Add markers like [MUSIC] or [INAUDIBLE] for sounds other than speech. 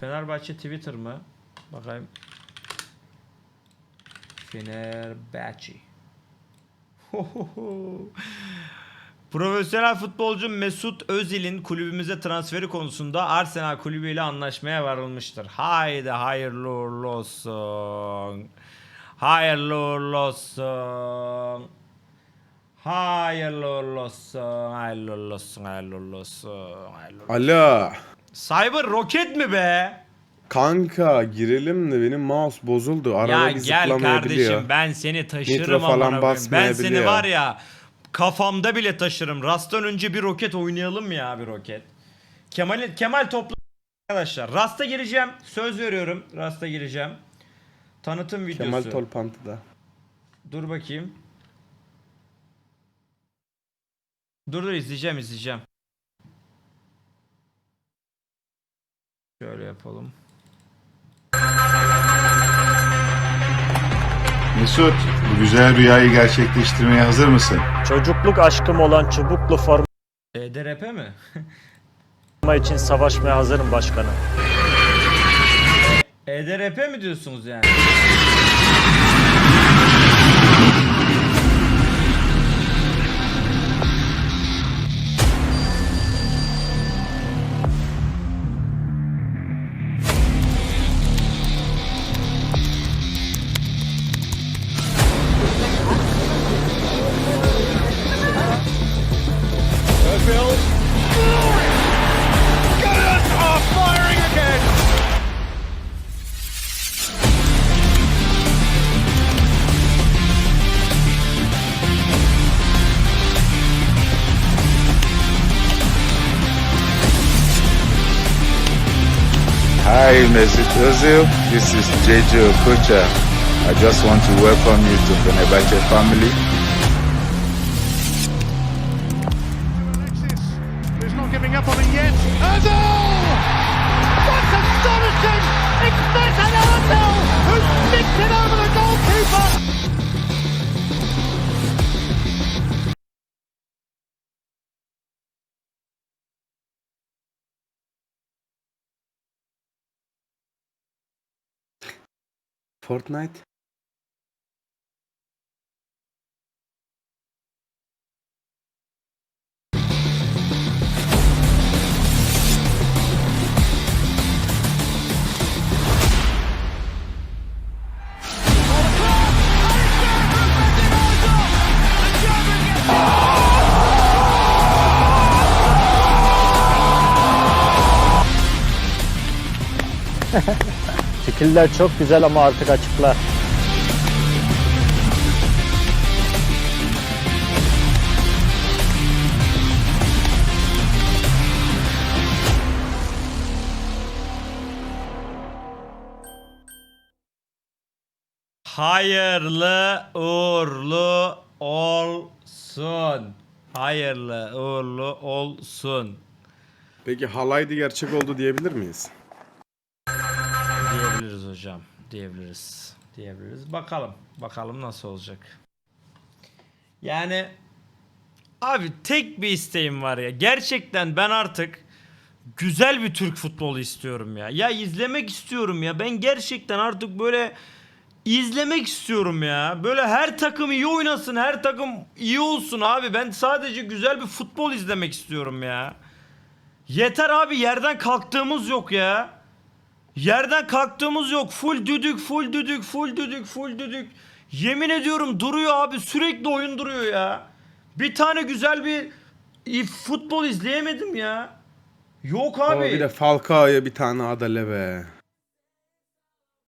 Fenerbahçe Twitter mı? Bakayım. Fenerbahçe. Profesyonel futbolcu Mesut Özil'in kulübümüze transferi konusunda Arsenal kulübüyle anlaşmaya varılmıştır. Haydi hayırlı uğurlu olsun. Hayırlı uğurlu olsun. Hayırlı uğurlu olsun. Hayırlı uğurlu olsun. Hayırlı uğurlu olsun. Hayırlı uğurlu olsun. Alo. Cyber roket mi be? Kanka girelim de benim mouse bozuldu. Arada ya bir gel kardeşim ben seni taşırım Nitro falan. Ben seni var ya kafamda bile taşırım. Rast'tan önce bir roket oynayalım ya bir roket. Kemal Kemal topla arkadaşlar. Rast'a gireceğim. Söz veriyorum. Rast'a gireceğim. Tanıtım videosu. Kemal Tolpantı'da. Dur bakayım. Dur dur izleyeceğim izleyeceğim. Şöyle yapalım. Mesut, bu güzel rüyayı gerçekleştirmeye hazır mısın? Çocukluk aşkım olan çubuklu [LAUGHS] forma EDRP E mi? için savaşmaya hazırım başkanım. EDRP mi diyorsunuz yani? Hi, Mesut Ozil. This is JJ Okocha. I just want to welcome you to Fenerbahce family. Alexis, who's not giving up on it yet. Ozil! fortnite Ha ha ha. Fikirler çok güzel ama artık açıklar. Hayırlı uğurlu olsun. Hayırlı uğurlu olsun. Peki halaydı gerçek oldu diyebilir miyiz? Hocam. Diyebiliriz. Diyebiliriz. Bakalım. Bakalım nasıl olacak. Yani abi tek bir isteğim var ya. Gerçekten ben artık güzel bir Türk futbolu istiyorum ya. Ya izlemek istiyorum ya. Ben gerçekten artık böyle izlemek istiyorum ya. Böyle her takım iyi oynasın, her takım iyi olsun abi. Ben sadece güzel bir futbol izlemek istiyorum ya. Yeter abi yerden kalktığımız yok ya. Yerden kalktığımız yok. Full düdük, full düdük, full düdük, full düdük. Yemin ediyorum duruyor abi. Sürekli oyun duruyor ya. Bir tane güzel bir futbol izleyemedim ya. Yok Ama abi. bir de Falcao'ya bir tane adale be.